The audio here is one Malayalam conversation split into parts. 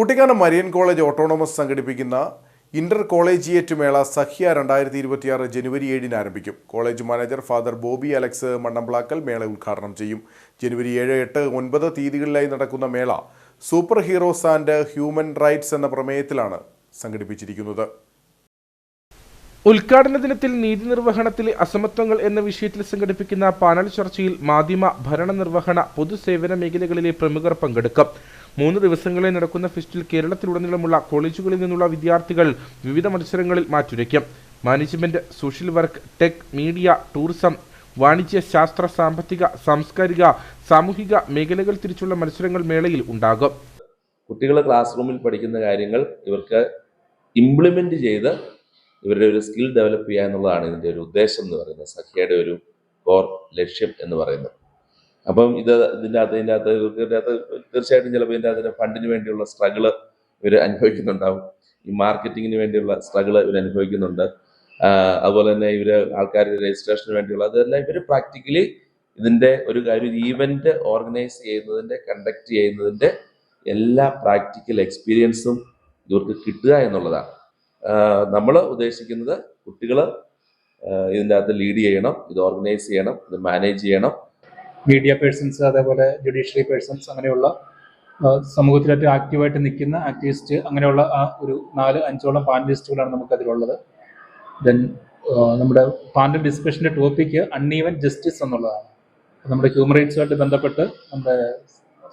കുട്ടിക്കാനം മരിയൻ കോളേജ് ഓട്ടോണമസ് സംഘടിപ്പിക്കുന്ന ഇന്റർ കോളേജിയേറ്റ് മേള സഖ്യ രണ്ടായിരത്തി ഇരുപത്തിയാറ് ജനുവരി ഏഴിന് ആരംഭിക്കും. College manager father Bobby Alex Mannamplackal മേള ഉദ്ഘാടനം ചെയ്യും. ജനുവരി ഏഴ് എട്ട് ഒൻപത് തീയതികളിലായി നടക്കുന്ന മേള super heroes and human rights എന്ന പ്രമേയത്തിലാണ് സംഘടിപ്പിച്ചിരിക്കുന്നത്. ഉദ്ഘാടന ദിനത്തിൽ നീതി നിർവഹണത്തിലെ അസമത്വങ്ങൾ എന്ന വിഷയത്തിൽ സംഘടിപ്പിക്കുന്ന പാനൽ ചർച്ചയിൽ മാധ്യമ ഭരണ നിർവഹണ പൊതുസേവന മേഖലകളിലെ പ്രമുഖർ പങ്കെടുക്കും. മൂന്ന് ദിവസങ്ങളിൽ നടക്കുന്ന ഫെസ്റ്റിൽ കേരളത്തിലുടനീളമുള്ള കോളേജുകളിൽ നിന്നുള്ള വിദ്യാർത്ഥികൾ വിവിധ മത്സരങ്ങളിൽ മാറ്റുരയ്ക്കും. Management social work tech media tourism വാണിജ്യ ശാസ്ത്ര സാമ്പത്തിക സാംസ്കാരിക സാമൂഹിക മേഖലകൾ തിരിച്ചുള്ള മത്സരങ്ങൾ മേളയിൽ ഉണ്ടാകും. കുട്ടികൾ ക്ലാസ് റൂമിൽ പഠിക്കുന്ന കാര്യങ്ങൾ ഇവർക്ക് ഇംപ്ലിമെന്റ് ചെയ്ത് ഇവരുടെ ഒരു സ്കിൽ ഡെവലപ്പ് ചെയ്യുക എന്നുള്ളതാണ് ഇതിന്റെ ഒരു ഉദ്ദേശം എന്ന് പറയുന്നത്. സഖ്യയുടെ ഒരു കോർ ലക്ഷ്യം എന്ന് പറയുന്നത്. അപ്പം ഇത് ഇതിന്റെ അകത്ത് ഇതിന്റെ അകത്ത് ഇതിന്റെ അകത്ത് തീർച്ചയായിട്ടും ചിലപ്പോൾ ഇതിന്റെ അകത്ത് ഫണ്ടിന് വേണ്ടിയുള്ള സ്ട്രഗിൾ ഇവർ അനുഭവിക്കുന്നുണ്ടാവും. ഈ മാർക്കറ്റിങ്ങിന് വേണ്ടിയുള്ള സ്ട്രഗിൾ ഇവർ അനുഭവിക്കുന്നുണ്ട്. അതുപോലെ തന്നെ ഇവർ ആൾക്കാർ രജിസ്ട്രേഷന് വേണ്ടിയുള്ള അതെല്ലാം ഇവർ പ്രാക്ടിക്കലി ഇതിന്റെ ഒരു കാര്യം ഈവന്റ് ഓർഗനൈസ് ചെയ്യുന്നതിന്റെ കണ്ടക്ട് ചെയ്യുന്നതിന്റെ എല്ലാ പ്രാക്ടിക്കൽ എക്സ്പീരിയൻസും ഇവർക്ക് കിട്ടുക എന്നുള്ളതാണ്. നമ്മൾ ഉദ്ദേശിക്കുന്നത് കുട്ടികൾ ഇതിന്റെ അകത്ത് ലീഡ് ചെയ്യണം ഇത് ഓർഗനൈസ് ചെയ്യണം ഇത് മാനേജ് ചെയ്യണം. മീഡിയ പേഴ്സൺസ് അതേപോലെ ജുഡീഷ്യറി പേഴ്സൺസ് അങ്ങനെയുള്ള ഏറ്റവും ആക്റ്റീവായിട്ട് നിൽക്കുന്ന ആക്ടിവിസ്റ്റ് അങ്ങനെയുള്ള ആ ഒരു നാല് അഞ്ചോളം പാനലിസ്റ്റുകളാണ് നമുക്കതിലുള്ളത്. ദെൻ നമ്മുടെ പാനൽ ഡിസ്കഷന്റെ ടോപ്പിക്ക് അൺഈവൻ ജസ്റ്റിസ് എന്നുള്ളതാണ്. നമ്മുടെ ഹ്യൂമൻ റൈറ്റ്സുമായിട്ട് ബന്ധപ്പെട്ട് നമ്മുടെ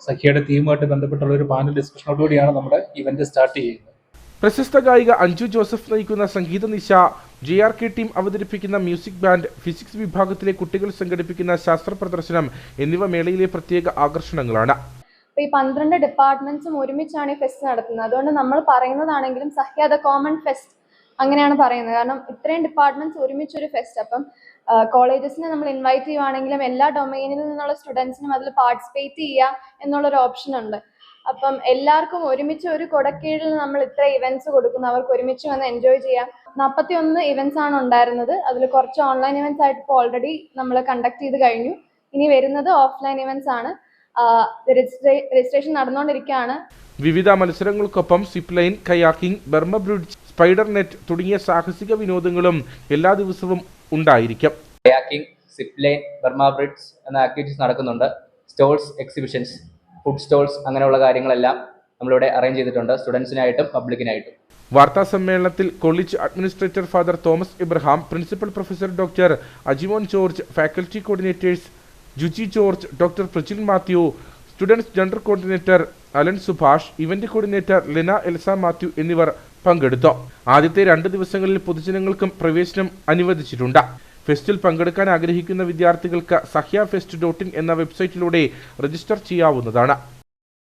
സഖ്യയുടെ തീമുമായിട്ട് ബന്ധപ്പെട്ടുള്ള ഒരു പാനൽ ഡിസ്കഷനോടുകൂടിയാണ് നമ്മുടെ ഇവന്റ് സ്റ്റാർട്ട് ചെയ്യുന്നത്. പ്രശസ്ത ഗായിക അഞ്ജു ജോസഫ് നയിക്കുന്ന സംഗീത നിശ ജെ ആർ കെ ടീം അവതരിപ്പിക്കുന്ന മ്യൂസിക് ബാൻഡ് ഫിസിക്സ് വിഭാഗത്തിലെ കുട്ടികൾ സംഘടിപ്പിക്കുന്ന ശാസ്ത്ര പ്രദർശനം എന്നിവ മേളയിലെ പ്രത്യേക ആകർഷണങ്ങളാണ്. ഈ പന്ത്രണ്ട് ഡിപ്പാർട്ട്മെന്റ്സും ഒരുമിച്ചാണ് ഈ ഫെസ്റ്റ് നടത്തുന്നത്. അതുകൊണ്ട് നമ്മൾ പറയുന്നതാണെങ്കിലും സഹ്യ ദ കോമൺ ഫെസ്റ്റ് അങ്ങനെയാണ് പറയുന്നത്. കാരണം ഇത്രയും ഡിപ്പാർട്ട്മെന്റ്സ് ഒരുമിച്ച് ഒരു ഫെസ്റ്റ് അപ്പം കോളേജസിനെ നമ്മൾ ഇൻവൈറ്റ് ചെയ്യുവാണെങ്കിലും എല്ലാ ഡൊമൈനിൽ നിന്നുള്ള സ്റ്റുഡൻസിനും അതിൽ പാർട്ടിസിപ്പേറ്റ് ചെയ്യുക എന്നുള്ളൊരു ഓപ്ഷൻ ഉണ്ട്. അപ്പം എല്ലാവർക്കും ഒരുമിച്ച് ഒരു കൊടക്കീഴിൽ നമ്മൾ ഇത്ര ഇവന്റ്സ് കൊടുക്കുന്നു. അവർക്ക് ഒരുമിച്ച് വന്ന് എൻജോയ് ചെയ്യാം. നാൽപ്പത്തി ഒന്ന് ഇവന്റ്സ് ആണ് ഉണ്ടായിരുന്നത്. അതിൽ കുറച്ച് ഓൺലൈൻ ഇവന്റ്സ് ആയിട്ട് ഇപ്പോൾ ഓൾറെഡി നമ്മൾ കണ്ടക്ട് ചെയ്ത് കഴിഞ്ഞു. ഇനി വരുന്നത് ഓഫ്ലൈൻ ഇവന്റ്സ് ആണ്. രജിസ്ട്രേഷൻ നടന്നുകൊണ്ടിരിക്കുകയാണ് വിവിധ മത്സരങ്ങൾക്കൊപ്പം zipline kayaking Burma bridge spider net തുടങ്ങിയ സാഹസിക വിനോദങ്ങളും എല്ലാ ദിവസവും ഉണ്ടായിരിക്കും. കയാക്കിംഗ് സിപ്ലൈൻ ബർമ ബ്രിഡ്ജ് എന്ന ആക്ടിവിറ്റീസ് നടക്കുന്നുണ്ട്. സ്റ്റോൾസ് എക്സിബിഷൻസ് ഫുഡ് സ്റ്റോൾസ് അങ്ങനെയുള്ള കാര്യങ്ങളെല്ലാം നമ്മളിവിടെ അറേഞ്ച് ചെയ്തിട്ടുണ്ട്. സ്റ്റുഡൻസിനായിട്ടും പബ്ലിക്കിനായിട്ടും വാർത്താ സമ്മേളനത്തിൽ college administrator father Thomas Ibrahim principal professor doctor Ajimon George faculty coordinators Juji George doctor Prajin Mathew students general coordinator Alan Subhash event coordinator Lina Elsa Mathew എന്നിവർ പങ്കെടുത്തു. ആദ്യത്തെ രണ്ട് ദിവസങ്ങളിൽ പൊതുജനങ്ങൾക്കും പ്രവേശനം അനുവദിച്ചിട്ടുണ്ട്. ഫെസ്റ്റിൽ പങ്കെടുക്കാൻ ആഗ്രഹിക്കുന്ന വിദ്യാർത്ഥികൾക്ക് സഹ്യ ഫെസ്റ്റ് ഡോട്ട് ഇൻ എന്ന വെബ്സൈറ്റിലൂടെ രജിസ്റ്റർ ചെയ്യാവുന്നതാണ്.